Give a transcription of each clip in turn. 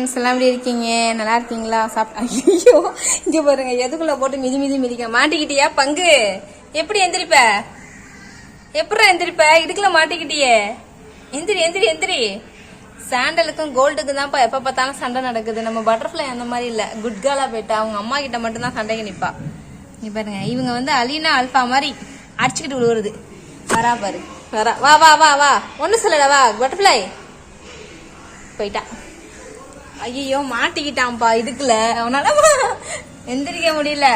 Friends எல்லாம் எப்படி இருக்கீங்க? நல்லா இருக்கீங்களா? சாப்பிட்டா ஐயோ இங்கே பாருங்க எதுக்குள்ள போட்டு மிதி மிதி மிதிக்க? மாட்டிக்கிட்டியா பங்கு? எப்படி எந்திரிப்ப? எப்படா எந்திரிப்ப? இடுக்குல மாட்டிக்கிட்டியே. எந்திரி எந்திரி எந்திரி. சாண்டலுக்கும் கோல்டுக்கும் தான்ப்பா எப்போ பார்த்தாலும் சண்டை நடக்குது. நம்ம பட்டர்ஃப்ளை அந்த மாதிரி இல்லை. குட் கேர்லா போயிட்டா அவங்க அம்மா கிட்ட மட்டும் தான் சண்டைக்கு நிற்பா நீ பாருங்க இவங்க வந்து அலீனா அல்ஃபா மாதிரி அடிச்சுக்கிட்டு விழுவுறது வரா பாரு. வரா. வா வா வா வா. ஒன்றும் சொல்லல வா. பட்டர்ஃப்ளை போயிட்டா. ஐயோ மாட்டிக்கிட்டான்ப்பா இதுக்குல. உன்னால எந்திரிக்க முடியல.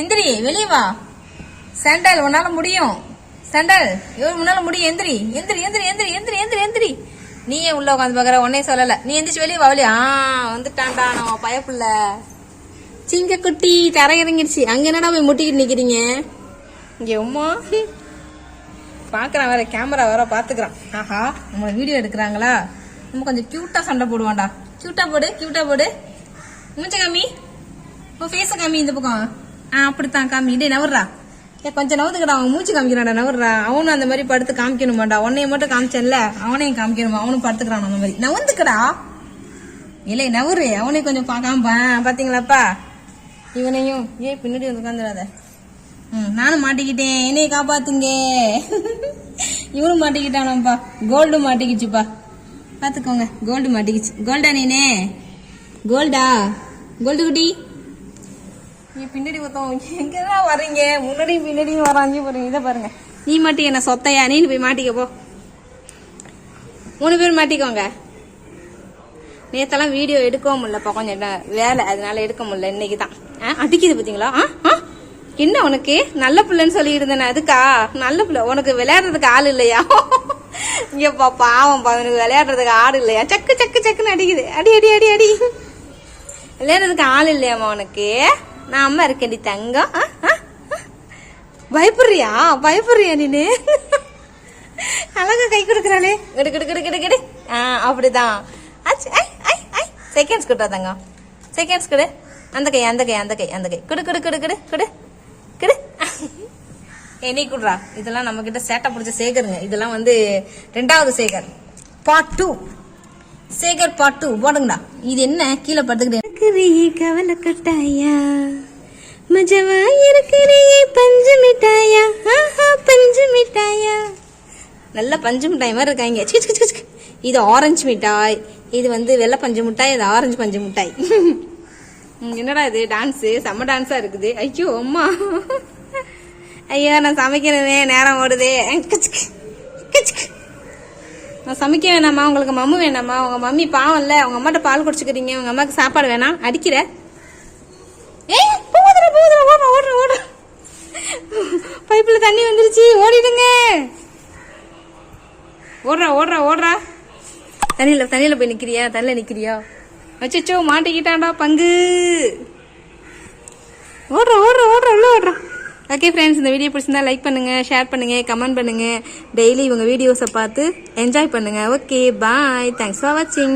எந்திரி வெளியே வா. சாண்டல் உன்னால முடியும். சாண்டல் இவர் முன்னால முடியும். எந்திரி எந்திரி எந்திரி எந்திரி எந்திரி எந்திரி எந்திரி. நீயே உள்ள உட்காந்து பாக்குற உன்னே சொல்லல. நீ எந்திரிச்சு வெளியே வா ஆ வந்துட்டான்டா நம்ம பயப்புள்ள சிங்க குட்டி தர இறங்கிடுச்சு அங்க என்னடா போய் முட்டிக்கிட்டு நிக்கிறீங்க? இங்க உமா பாக்குறான் வேற கேமரா வேற பாத்துக்கிறான். ஆஹா நம்ம வீடியோ எடுக்கிறாங்களா? நம்ம கொஞ்சம் கியூட்டா சண்டை போடுவான்டா கியூட்டா போடு கியூட்டா போடு. மூச்ச காமி. இப்போ ஃபேஸ காமி இந்த பக்கம். ஆ அப்படித்தான் காமி. டே நவர்றா. ஏ கொஞ்சம் நவுத்துக்கடா அவன் மூச்சு காமிக்கிறான்டா நவர்றா. அவனும் அந்த மாதிரி படுத்து காமிக்கணுமாடா உன்னைய மட்டும் காமிச்சேன்ல அவனையும் காமிக்கணுமா? அவனும் படுத்துக்கிறான் அந்த மாதிரி. நவுந்துக்கடா. இல்லை நவரு அவனையும் கொஞ்சம் பார்க்காம பார்த்தீங்களாப்பா பாத்தீங்களாப்பா? இவனையும் ஏ பின்னாடி வந்து உட்காந்துடாத ம் நானும் மாட்டிக்கிட்டேன். என்னைய காப்பாத்துங்க. இவனும் மாட்டிக்கிட்டானாப்பா கோல்டு மாட்டிக்கிச்சுப்பா. பாத்துக்கோங்க. கோல்டு மாட்டிக்கிச்சு. கோல்டா நீனே? கோல்டா கோல்டு குட்டி? நீ பின்னாடி ஒருத்தவங்க எங்கதான் வர்றீங்க? முன்னாடியும் பின்னாடியும் வராங்க. பாருங்க இதை பாருங்க. நீ மாட்டி என்ன சொத்தையா? நீ போய் மாட்டிக்க போ. மூணு பேர் மாட்டிக்கோங்க. நேத்தெல்லாம் வீடியோ எடுக்கவும் முடியலப்பா. கொஞ்சம் வேலை. அதனால எடுக்க முடியல. இன்னைக்கு தான். அடிக்குது பாத்தீங்களா? ஆ? ஆ? என்ன உனக்கு? நல்ல பிள்ளைன்னு சொல்லி இருந்தேன் அதுக்கா? நல்ல பிள்ளை. உனக்கு விளையாடுறதுக்கு ஆள் இல்லையா? இங்கப்பா பாவம் அவனுக்கு விளையாடுறதுக்கு ஆள் இல்லையா? சக்கு சக்கு சக்குன்னு அடிக்குது. அடி அடி அடி அடி. விளையாடுறதுக்கு ஆள் இல்லையாம்மா உனக்கு? நான் அம்மா இருக்கேன்டி தங்கம். பயப்படுறியா? பயப்படுறியா நீனு? அழகா கை கொடுக்குறாளே. கிடு கிடு கிடு கிடு கிடு. ஆ அப்படிதான். ஆச்சு ஐ ஐ ஐ. செகண்ட்ஸ் கொடுத்தா தங்கம். செகண்ட்ஸ் கொடு. அந்த கை அந்த கை அந்த கை அந்த கை. குடு குடு கிடு குடு குடு. கிடு. ஏய் நீ குடுறா. இதெல்லாம் நம்ம கிட்ட சேட்டை பிடிச்ச சேகருங்க. இதெல்லாம் வந்து ரெண்டாவது Sekar. Part two Sekar part two போடுங்கடா. இது என்ன? கீழே படுத்துக்கிட்டே கவலை கட்டாயா மஜவா இருக்கிறியே பஞ்சு மிட்டாயா? ஆஹா பஞ்சு மிட்டாயா? நல்ல பஞ்சு மிட்டாய் மாதிரி இருக்காங்க. சிக்கு சிக்கு சிக்கு. இது ஆரஞ்சு மிட்டாய். இது வந்து வெள்ளை பஞ்சு மிட்டாய் இது ஆரஞ்சு பஞ்சு மிட்டாய். என்னடா இது? டான்ஸு செம்ம டான்ஸா இருக்குது. ஐயோ அம்மா. ஐயோ நான் சமைக்கணுமே நேரம் ஓடுதே. நான் சமைக்க வேணாமா? உங்களுக்கு மம்மு வேணாமா? உங்க மம்மி பாவம் இல்லை. உங்க அம்மாட்ட பால் குடிச்சுக்கிறீங்க. உங்க அம்மாக்கு சாப்பாடு வேணாம் அடிக்கிற. ஏய் போதுடா போதுடா ஓடுற ஓடுற ஓடுற பைப்புல தண்ணி வந்துருச்சு. ஓடிடுங்க. ஓடுறா ஓடுறா ஓடுறா தண்ணியில தண்ணியில போய் நிக்கிறியா? தண்ணியில நிக்கிறியா? வச்சோ மாட்டிக்கிட்டான்டா பங்கு ஓடுறா ஓடுறா ஓடுறா உள்ள ஓடுறா ஓகே ஃப்ரெண்ட்ஸ் இந்த வீடியோ பிடிச்சிருந்தா லைக் பண்ணுங்கள் ஷேர் பண்ணுங்கள் கமெண்ட் பண்ணுங்க. டெய்லி இவங்க வீடியோஸை பார்த்து என்ஜாய் பண்ணுங்கள் ஓகே பாய் தேங்க்ஸ் ஃபார் வாட்சிங்